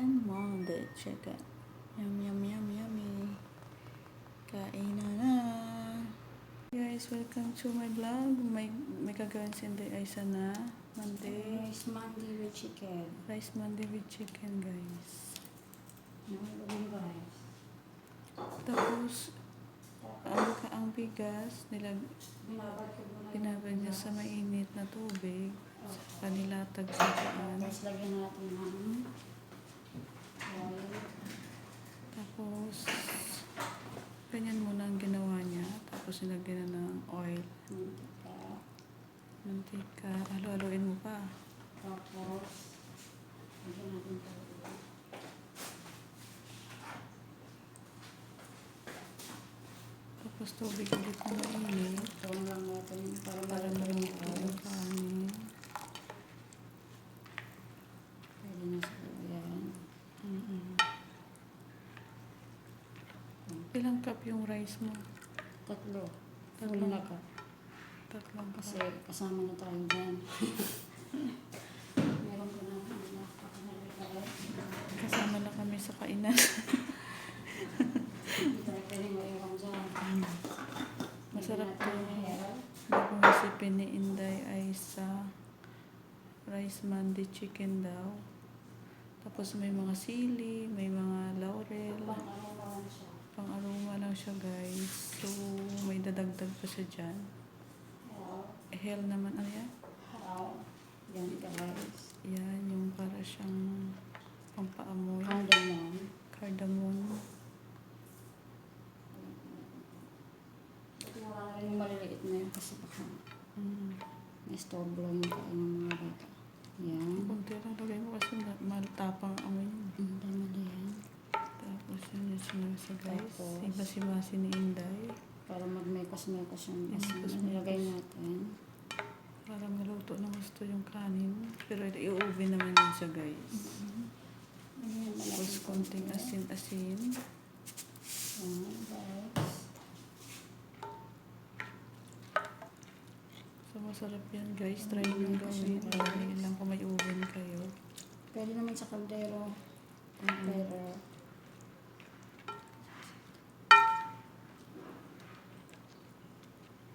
and Monday chicken. Yum, yum, yum, yummy. Kainan na. Guys, welcome to my vlog. May, may kagawin si Inday Aisa na. Monday. Rice Monday with chicken. Rice Monday with chicken, guys. rice. Tapos, ang, ang bigas, nilag, binabag niya sa mainit na tubig. Sa kanilatag sa paan. Tapos lagyan natin ng tapos, ganyan muna ang ginawa niya. Tapos, nilagyan na ng oil. Mantika. Mantika. Halo-haloin mo pa. Tapos, natin. Tapos, tubig ulit na mainit. Tuwang lang natin para maluto yung kanin. Pwede na siguro yan. mm Ilang cup yung rice mo? Tatlo. Tatlo. Tatlo na ka. Tatlong Kasi cup. kasama na tayo dyan. Meron ko na pakanalagay. Kasama na kami sa kainan. Dyan. Masarap hair. Bagong recipe ni Inday ay sa rice mandi chicken daw. Tapos may mga sili, may mga laurel. Ano siya. Lang siya guys. So may dadagdag pa siya dyan. Hell naman, ano yan? Yan guys. Yan, yung para siyang pampaamoy. Cardamom. Cardamom. Lang rin yung maliliit na yun kasi baka Mm. na-stoblo yung kain ng mga bata. Yan. Kunti lang lagay mo kasi ma- matapang ang amoy yun. Ang dami na yan. Tapos yun yung sinasa guys. Tapos? Ni Inday. Para magmekos-mekos yung asin. Mekos-mekos. Nilagay natin. Para maluto ng gusto yung kanin. Pero i-oven naman yun siya guys. Ayan, Tapos konting asin-asin. Yan guys. So masarap yan guys. Try nyo gawin. Lang kung may oven kayo. Pwede naman sa kaldero. Mm. Pero,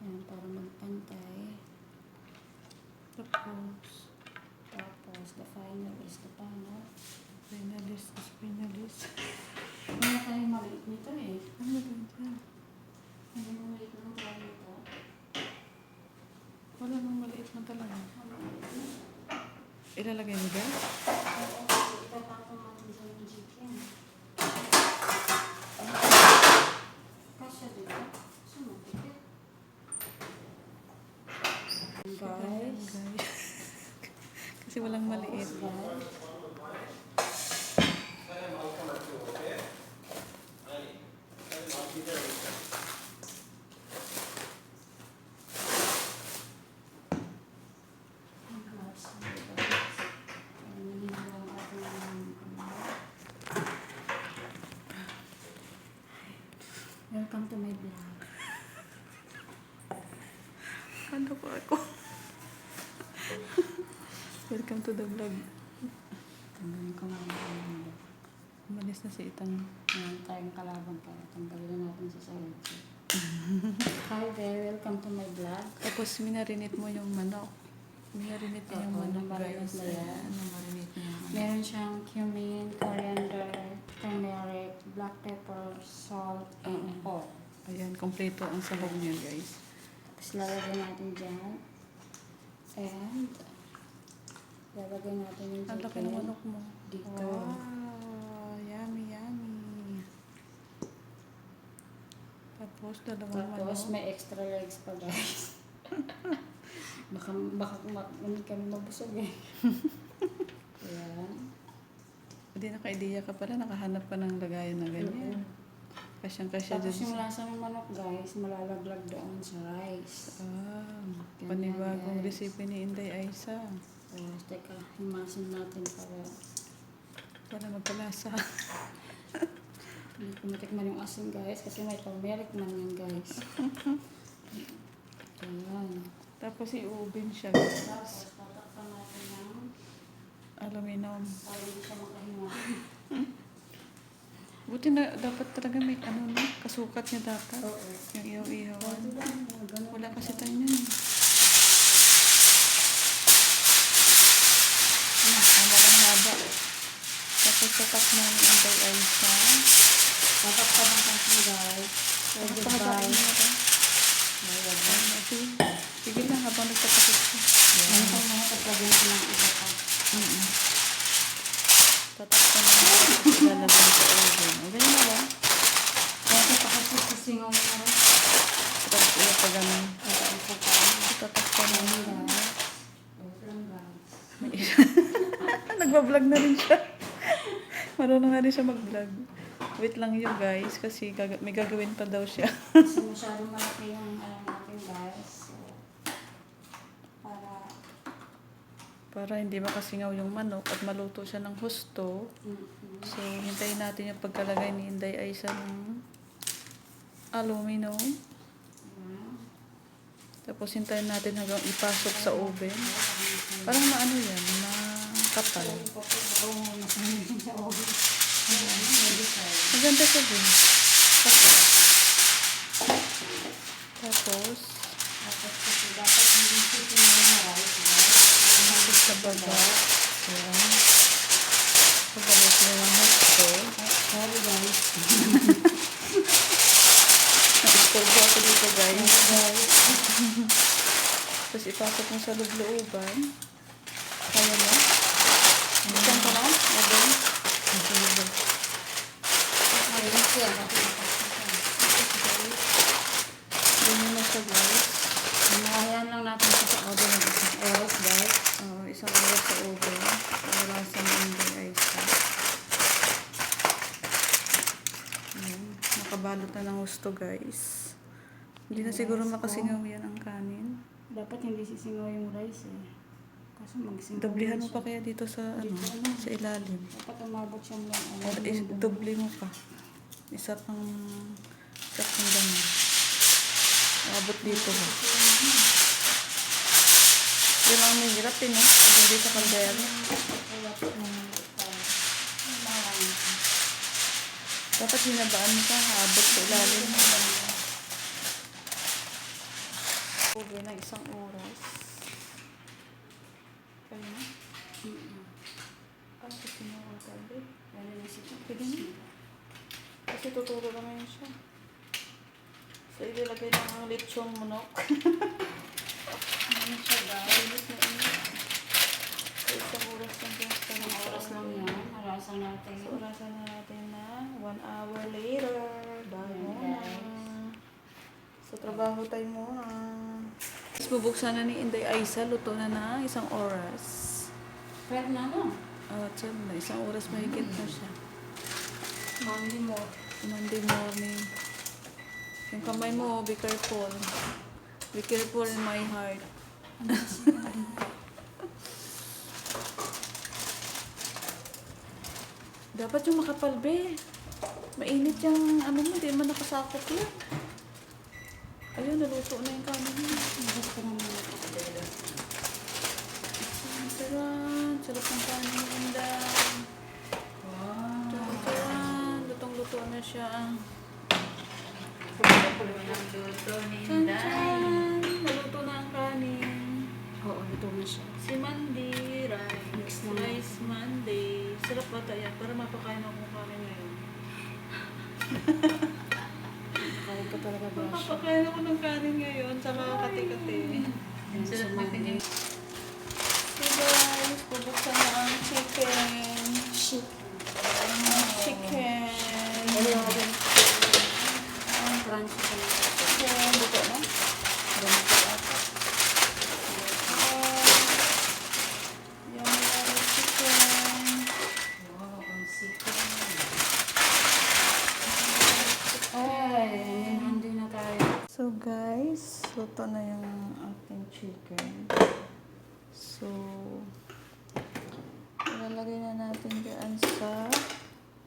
Ayan, para magpantay. Tapos, Tapos, the final is the final. finalist is finalist. Wala tayong maliit nito eh. Ano ba dyan? Hindi mo maliit ng tayo nito. Wala nang maliit na talaga. Ilalagay mo dyan? Oo, kasi itatapon natin sa yung chicken. Kasya dito. Sumapit. Guys. Guys. Kasi walang maliit. Welcome to my vlog. Ano po ako? Welcome to the vlog. Tanggalin ko nga yung Umalis na si Itang. Meron tayong kalaban para tanggalin na natin sa sahod. Hi there, welcome to my vlog. Tapos minarinate mo yung manok. Minarinate niya yung Oo, manok namarinate guys. na yan. Ayan, namarinate niya yung manok. Meron siyang cumin, coriander, turmeric, black pepper, salt, and oil. Ayan, kompleto ang sahog niya guys. Tapos lalagyan natin dyan. And, lalagyan natin yung Ang laki chicken. ng manok mo. Dito. Wow, yummy, yummy. Tapos, dalawang Tapos manok. may extra legs pa guys. baka baka hindi kami mabusog eh. Ayan. Hindi naka-idea ka pala, nakahanap ka ng lagayan na ganyan. Kasyang-kasya Tapos yung sa... lasa ng manok guys, malalaglag doon sa rice. Ah, Ganyan, panibagong guys. recipe ni Inday Aisa. So, teka, himasin natin para Para magkalasa. hindi ko matikman yung asin guys kasi may turmeric man yan guys. Ayan. Tapos i-oven siya. Tapos tatakpan natin ng Aluminum. para hindi siya makahinga. Buti na dapat talaga may ano na, kasukat niya dapat. Oo. Yung ganun. Wala kasi tayo nun Dapat pa ng kasi guys. Pwede ba? Ayan. Sige, lang habang nagtatakot ko. Ano pa mga tatlagyan ko ng iba pa. Mm-mm. Tatak ko na ilalagay sa oven. O, ganyan na lang. Kasi pa kasi sisingaw mo na rin. Tapos iya pa ganun. Kaya isa pa. Tatak ko na yun. guys? Wait lang guys. Nagbablog na rin siya. Marunong nga rin siya mag-vlog. Wait lang yun guys, kasi gaga- may gagawin pa daw siya. Kasi masyadong malaki yung ano natin guys. So, para Para hindi makasingaw yung manok at maluto siya ng husto. mm So, hintayin natin yung pagkalagay ni Inday Aisa ng aluminum. Ayan. Tapos hintayin natin hanggang ipasok sa oven. Parang maano yan, makapal. Maganda siya din. Kapal. Tapos, Tapos sa baba. Ayan. Pagbalit mo ng husto. Sorry guys. Na-istorbo ako dito guys. Guys. Tapos ipasok mo sa loob-looban. Kaya mo? Buksan ko na? Oven. Ganyan na siya guys. Hinahayaan lang natin siya sa order ng isang oras guys. Oh, isang oras sa oven. Orasan ng hindi ay. Ayan. Nakabalot na ng gusto guys. Hindi na siguro makasingaw yan ang kanin. Dapat hindi sisingaw yung rice eh. Kasi magsingaw. Doblihan mo siya. pa kaya dito sa ano, sa ilalim. Dapat umabot siya lang. Is, doble mo pa. Isa pang isa pang ganun. Abot dito ha. Yan ang may hirap eh, no? Hindi sa kaldero. Dapat hinabaan mo pa, haabot sa ilalim. Okay na isang oras. Kaya na? Ano ko sinuwagan eh? Pwede na? Kasi tuturo lang ngayon siya. So, ilalagay lang ang lechong manok. Ano siya guys? Init na init. So, isang oras din sa Isang oras lang yan. Harasan natin. So, orasan na natin na one hour later. Muna. guys. So, trabaho tayo muna. Tapos bubuksan na ni Inday Aisa. Luto na na isang oras. Pwede na no? Oh, tiyan na. Isang oras mahigit na siya. Monday mo. Monday morning. Yung kamay mo, be careful. Be careful in my heart. Dapat yung makapal, be. Mainit yung ano mo, di man nakasakop yan. Ayun, naluto na yung kanin mo. Gusto ko naman. Mapakain ako ng kanin ngayon. Kaya ko talaga guys. Mapapakain ako ng kanin ngayon. Saka kati-kati. Sarap sa na kanin. So guys, bubuksan na ang chicken. Shit.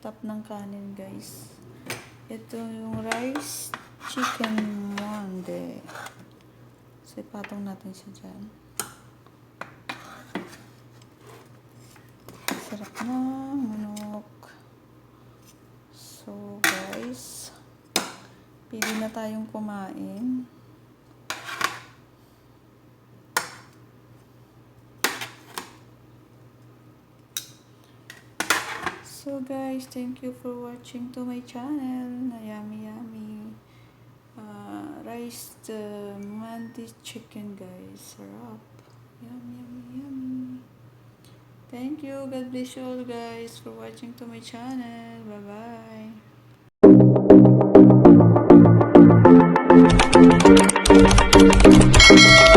cup ng kanin, guys. Ito yung rice chicken monde. So, ipatong natin siya dyan. Sarap na. Manok. So, guys, pili na tayong kumain. So guys, thank you for watching to my channel. Yummy yummy. Uh, rice the mandi chicken guys. Sarap. Yummy yummy yummy. Thank you. God bless you all guys for watching to my channel. Bye bye.